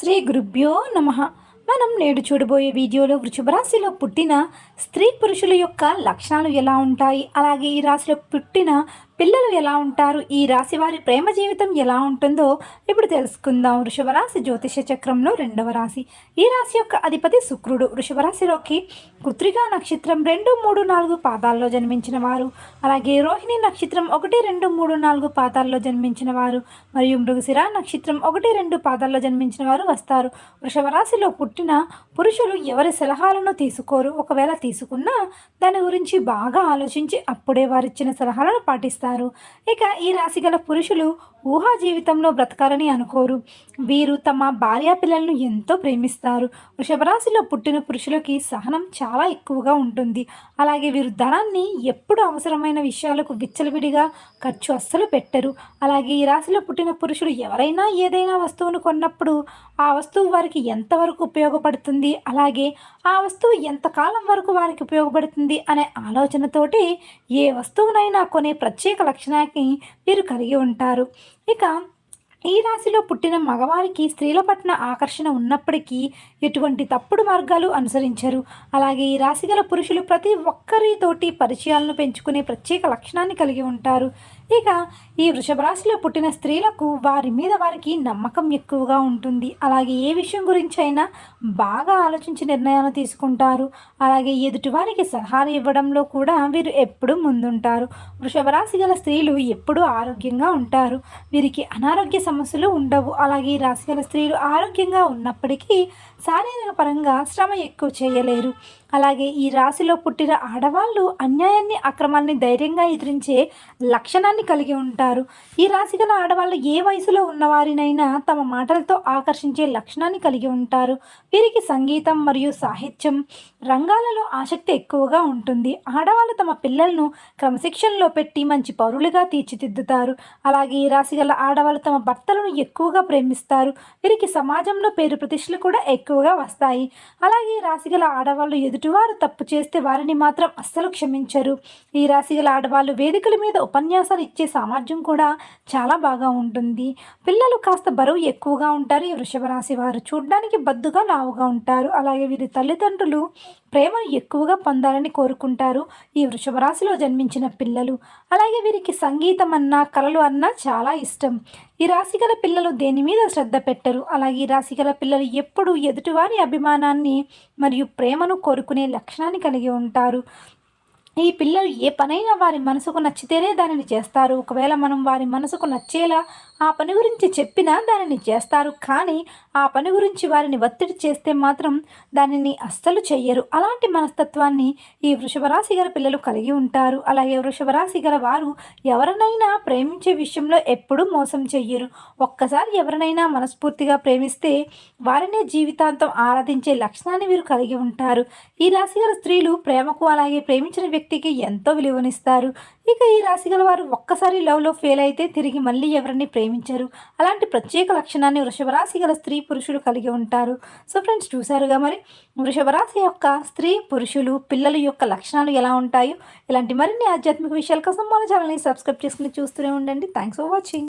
శ్రీ గురుభ్యో నమ. మనం నేడు చూడబోయే వీడియోలో వృషభ రాశిలో పుట్టిన స్త్రీ పురుషుల యొక్క లక్షణాలు ఎలా ఉంటాయి? అలాగే ఈ రాశిలో పుట్టిన పిల్లలు ఎలా ఉంటారు? ఈ రాశి వారి ప్రేమ జీవితం ఎలా ఉంటుందో ఇప్పుడు తెలుసుకుందాం. వృషభరాశి జ్యోతిష చక్రంలో రెండవ రాశి. ఈ రాశి యొక్క అధిపతి శుక్రుడు. వృషభరాశిలోకి కృత్రిగా నక్షత్రం రెండు మూడు నాలుగు పాదాల్లో జన్మించిన వారు. అలాగే రోహిణి నక్షత్రం ఒకటి రెండు మూడు నాలుగు పాదాల్లో జన్మించిన వారు. మరియు మృగశిర నక్షత్రం ఒకటి రెండు పాదాల్లో జన్మించిన వారు వస్తారు. వృషభరాశిలో పుట్టిన పురుషులు ఎవరి సలహాలను తీసుకోరు? ఒకవేళ తీసుకున్నా దాని గురించి బాగా ఆలోచించి అప్పుడే వారిచ్చిన సలహాలను పాటిస్తారు. చేస్తారు. ఇక ఈ రాశి గల పురుషులు ఊహా జీవితంలో బ్రతకాలని అనుకోరు. వీరు తమ భార్యా పిల్లలను ఎంతో ప్రేమిస్తారు. వృషభ రాశిలో పుట్టిన పురుషులకి సహనం చాలా ఎక్కువగా ఉంటుంది. అలాగే వీరు ధనాన్ని ఎప్పుడు అవసరమైన విషయాలకు విచ్చలవిడిగా ఖర్చు అస్సలు పెట్టరు. అలాగే ఈ రాశిలో పుట్టిన పురుషులు ఎవరైనా ఏదైనా వస్తువును కొన్నప్పుడు ఆ వస్తువు వారికి ఎంతవరకు ఉపయోగపడుతుంది? అలాగే ఆ వస్తువు ఎంతకాలం వరకు వారికి ఉపయోగపడుతుంది? అనే ఆలోచనతోటి ఏ వస్తువునైనా కొనే ప్రత్యేక లక్షణాన్ని వీరు కలిగి ఉంటారు. ఇక ఈ రాశిలో పుట్టిన మగవారికి స్త్రీల పట్ల ఆకర్షణ ఉన్నప్పటికీ ఎటువంటి తప్పుడు మార్గాలు అనుసరించరు. అలాగే ఈ రాశి గల పురుషులు ప్రతి ఒక్కరితోటి పరిచయాలను పెంచుకునే ప్రత్యేక లక్షణాన్ని కలిగి ఉంటారు. ఇక ఈ వృషభ రాశిలో పుట్టిన స్త్రీలకు వారి మీద వారికి నమ్మకం ఎక్కువగా ఉంటుంది. అలాగే ఏ విషయం గురించి అయినా బాగా ఆలోచించి నిర్ణయాలు తీసుకుంటారు. అలాగే ఎదుటివారికి సలహాలు ఇవ్వడంలో కూడా వీరు ఎప్పుడూ ముందుంటారు. వృషభ రాశి గల స్త్రీలు ఎప్పుడూ ఆరోగ్యంగా ఉంటారు. వీరికి అనారోగ్య సమస్యలు ఉండవు. అలాగే ఈ రాశి గల స్త్రీలు ఆరోగ్యంగా ఉన్నప్పటికీ శారీరక పరంగా శ్రమ ఎక్కువ చేయలేరు. అలాగే ఈ రాశిలో పుట్టిన ఆడవాళ్ళు అన్యాయాన్ని అక్రమాన్ని ధైర్యంగా ఎదిరించే లక్షణాన్ని కలిగి ఉంటారు. ఈ రాశి గల ఆడవాళ్ళు ఏ వయసులో ఉన్నవారినైనా తమ మాటలతో ఆకర్షించే లక్షణాన్ని కలిగి ఉంటారు. వీరికి సంగీతం మరియు సాహిత్యం రంగాలలో ఆసక్తి ఎక్కువగా ఉంటుంది. ఆడవాళ్ళు తమ పిల్లలను క్రమశిక్షణలో పెట్టి మంచి పౌరులుగా తీర్చిదిద్దుతారు. అలాగే ఈ రాశి గల ఆడవాళ్ళు తమ భర్తలను ఎక్కువగా ప్రేమిస్తారు. వీరికి సమాజంలో పేరు ప్రతిష్టలు కూడా ఎక్కువగా వస్తాయి. అలాగే ఈ రాశి గల ఆడవాళ్ళు ఎదుటివారు తప్పు చేస్తే వారిని మాత్రం అస్సలు క్షమించరు. ఈ రాశిగల ఆడవాళ్ళు వేదికల మీద ఉపన్యాసాలు ఇచ్చే సామర్థ్యం కూడా చాలా బాగా ఉంటుంది. పిల్లలు కాస్త బరువు ఎక్కువగా ఉంటారు. ఈ వృషభ రాశి వారు చూడడానికి బద్దుగా లావుగా ఉంటారు. అలాగే వీరి తల్లిదండ్రులు ప్రేమను ఎక్కువగా పొందాలని కోరుకుంటారు ఈ వృషభ రాశిలో జన్మించిన పిల్లలు. అలాగే వీరికి సంగీతం అన్నా కళలు అన్నా చాలా ఇష్టం. ఈ రాశి గల పిల్లలు దేని మీద శ్రద్ధ పెట్టరు? అలాగే ఈ రాశి గల పిల్లలు ఎప్పుడూ ఎదుటివారి అభిమానాన్ని మరియు ప్రేమను కోరుకునే లక్షణాన్ని కలిగి ఉంటారు. ఈ పిల్లలు ఏ పనైనా వారి మనసుకు నచ్చితేనే దానిని చేస్తారు. ఒకవేళ మనం వారి మనసుకు నచ్చేలా ఆ పని గురించి చెప్పినా దానిని చేస్తారు. కానీ ఆ పని గురించి వారిని ఒత్తిడి చేస్తే మాత్రం దానిని అస్సలు చెయ్యరు. అలాంటి మనస్తత్వాన్ని ఈ వృషభరాశి గల పిల్లలు కలిగి ఉంటారు. అలాగే వృషభరాశి గల వారు ఎవరినైనా ప్రేమించే విషయంలో ఎప్పుడూ మోసం చెయ్యరు. ఒక్కసారి ఎవరినైనా మనస్ఫూర్తిగా ప్రేమిస్తే వారినే జీవితాంతం ఆరాధించే లక్షణాన్ని వీరు కలిగి ఉంటారు. ఈ రాశి గల స్త్రీలు ప్రేమకు అలాగే ప్రేమించిన వ్యక్తి వ్యక్తికి ఎంతో విలువనిస్తారు. ఇక ఈ రాశి గల వారు ఒక్కసారి లవ్లో ఫెయిల్ అయితే తిరిగి మళ్ళీ ఎవరిని ప్రేమించరు. అలాంటి ప్రత్యేక లక్షణాన్ని వృషభ రాశి గల స్త్రీ పురుషులు కలిగి ఉంటారు. సో ఫ్రెండ్స్ చూసారుగా మరి? వృషభ రాశి యొక్క స్త్రీ పురుషులు పిల్లల యొక్క లక్షణాలు ఎలా ఉంటాయో ఇలాంటి మరిన్ని ఆధ్యాత్మిక విషయాల కోసం మన ఛానల్ని సబ్స్క్రైబ్ చేసుకుని చూస్తూనే ఉండండి. Thanks for watching.